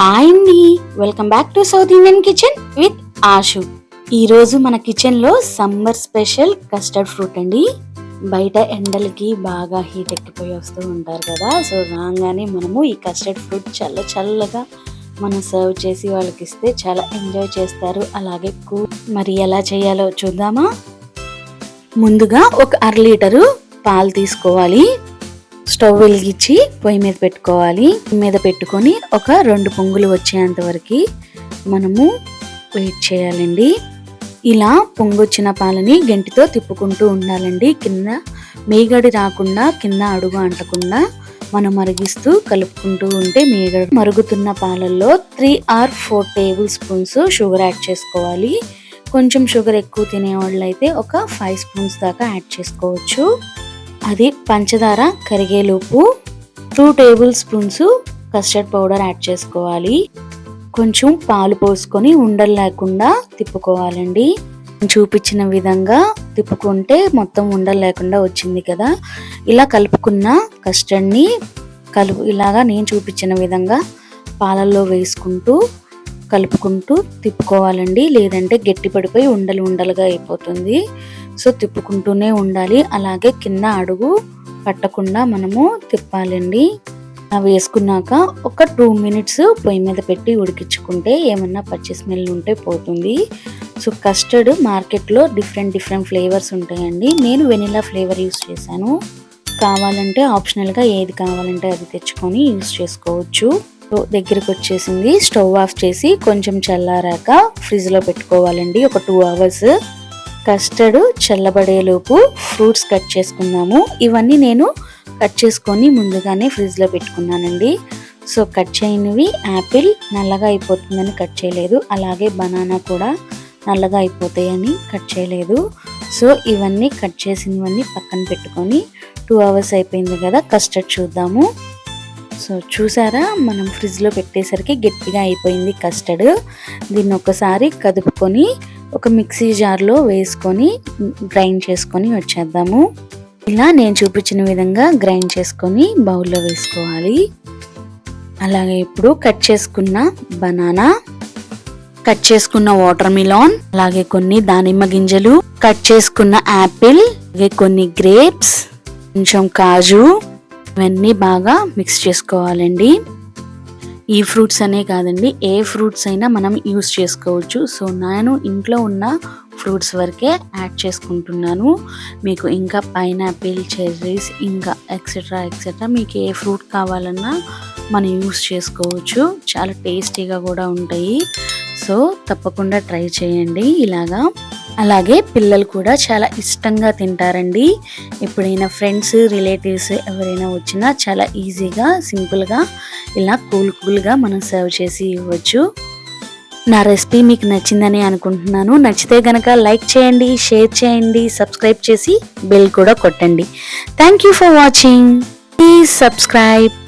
Hi అండి. Welcome back to South Indian kitchen with Ashu ఈరోజు మన కిచెన్లో సమ్మర్ స్పెషల్ కస్టర్డ్ ఫ్రూట్ అండి. బయట ఎండలకి బాగా హీట్ ఎక్కిపోయి వస్తూ ఉంటారు కదా సో రాగానే మనము ఈ కస్టర్డ్ ఫ్రూట్ చల్ల చల్లగా మనం సర్వ్ చేసి వాళ్ళకి ఇస్తే చాలా ఎంజాయ్ చేస్తారు. అలాగే కూ మరి ఎలా చేయాలో చూద్దామా? ముందుగా ఒక అర లీటరు పాలు తీసుకోవాలి. స్టవ్ వెలిగించి పొయ్యి మీద పెట్టుకోవాలి. మీద పెట్టుకొని ఒక రెండు పొంగులు వచ్చేంత వరకు మనము వెయిట్ చేయాలండి. ఇలా పొంగొచ్చిన పాలని గంటితో తిప్పుకుంటూ ఉండాలండి. కింద మేగడి రాకుండా కింద అడుగు అంటకుండా మనం మరిగిస్తూ కలుపుకుంటూ ఉంటే మేగడ మరుగుతున్న పాలల్లో three or four tablespoons sugar add చేసుకోవాలి. కొంచెం షుగర్ ఎక్కువ తినేవాళ్ళు అయితే ఒక ఫైవ్ స్పూన్స్ దాకా యాడ్ చేసుకోవచ్చు. అది పంచదార కరిగేలోపు two tablespoons custard powder add చేసుకోవాలి. కొంచెం పాలు పోసుకొని ఉండలు లేకుండా తిప్పుకోవాలండి. చూపించిన విధంగా తిప్పుకుంటే మొత్తం ఉండలు లేకుండా వచ్చింది కదా. ఇలా కలుపుకున్న కస్టర్డ్ని కలుపు ఇలాగా నేను చూపించిన విధంగా పాలల్లో వేసుకుంటూ కలుపుకుంటూ తిప్పుకోవాలండి. లేదంటే గట్టి పడిపోయి ఉండలు ఉండలుగా అయిపోతుంది. సో తిప్పుకుంటూనే ఉండాలి. అలాగే కింద అడుగు పట్టకుండా మనము తిప్పాలండి. అవి వేసుకున్నాక ఒక టూ మినిట్స్ పొయ్యి మీద పెట్టి ఉడికించుకుంటే ఏమన్నా పచ్చి స్మెల్ ఉంటే పోతుంది. సో కస్టర్డ్ మార్కెట్లో డిఫరెంట్ డిఫరెంట్ ఫ్లేవర్స్ ఉంటాయండి. నేను వెనిలా ఫ్లేవర్ యూస్ చేశాను. కావాలంటే ఆప్షనల్గా ఏది కావాలంటే అది తెచ్చుకొని యూస్ చేసుకోవచ్చు. సో దగ్గరికి వచ్చేసింది. స్టవ్ ఆఫ్ చేసి కొంచెం చల్లారాక ఫ్రిడ్జ్లో పెట్టుకోవాలండి. ఒక టూ అవర్స్. కస్టర్డ్ చల్లబడేలోపు ఫ్రూట్స్ కట్ చేసుకుందాము. ఇవన్నీ నేను కట్ చేసుకొని ముందుగానే ఫ్రిడ్జ్లో పెట్టుకున్నానండి. సో కట్ చేయనివి యాపిల్ నల్లగా అయిపోతుందని కట్ చేయలేదు. అలాగే బనానా కూడా నల్లగా అయిపోతాయని కట్ చేయలేదు. సో ఇవన్నీ కట్ చేసినవన్నీ పక్కన పెట్టుకొని టూ అవర్స్ అయిపోయింది కదా కస్టర్డ్ చూద్దాము. సో చూసారా? మనం ఫ్రిడ్జ్లో పెట్టేసరికి గట్టిగా అయిపోయింది కస్టర్డ్. దీన్ని ఒకసారి కదుపుకొని ఒక మిక్సీ జార్లో వేసుకొని గ్రైండ్ చేసుకొని వచ్చేద్దాము. ఇలా నేను చూపించిన విధంగా గ్రైండ్ చేసుకొని బౌల్లో వేసుకోవాలి. అలాగే ఇప్పుడు కట్ చేసుకున్న బనానా కట్ చేసుకున్న వాటర్ మిలాన్ అలాగే కొన్ని దానిమ్మ గింజలు కట్ చేసుకున్న యాపిల్ అలాగే కొన్ని గ్రేప్స్ కొంచెం కాజు ఇవన్నీ బాగా మిక్స్ చేసుకోవాలండి. ఈ ఫ్రూట్స్ అనే కాదండి ఏ ఫ్రూట్స్ అయినా మనం యూస్ చేసుకోవచ్చు. సో నేను ఇంట్లో ఉన్న ఫ్రూట్స్ వరకే యాడ్ చేసుకుంటున్నాను. మీకు ఇంకా పైనాపిల్ చెర్రీస్ ఇంకా ఎక్సెట్రా ఎక్సెట్రా మీకు ఏ ఫ్రూట్ కావాలన్నా మనం యూస్ చేసుకోవచ్చు. చాలా టేస్టీగా కూడా ఉంటాయి. సో తప్పకుండా ట్రై చేయండి. ఇలాగా అలాగే పిల్లలు కూడా చాలా ఇష్టంగా తింటారండి. ఎప్పుడైనా ఫ్రెండ్స్ రిలేటివ్స్ ఎవరైనా వచ్చినా చాలా ఈజీగా సింపుల్గా ఇలా కూల్ కూల్గా మనం సర్వ్ చేసి ఇవ్వచ్చు. నా రెసిపీ మీకు నచ్చిందని అనుకుంటున్నాను. నచ్చితే గనక లైక్ చేయండి షేర్ చేయండి సబ్స్క్రైబ్ చేసి బెల్ కూడా కొట్టండి. Thank you for watching. Please subscribe.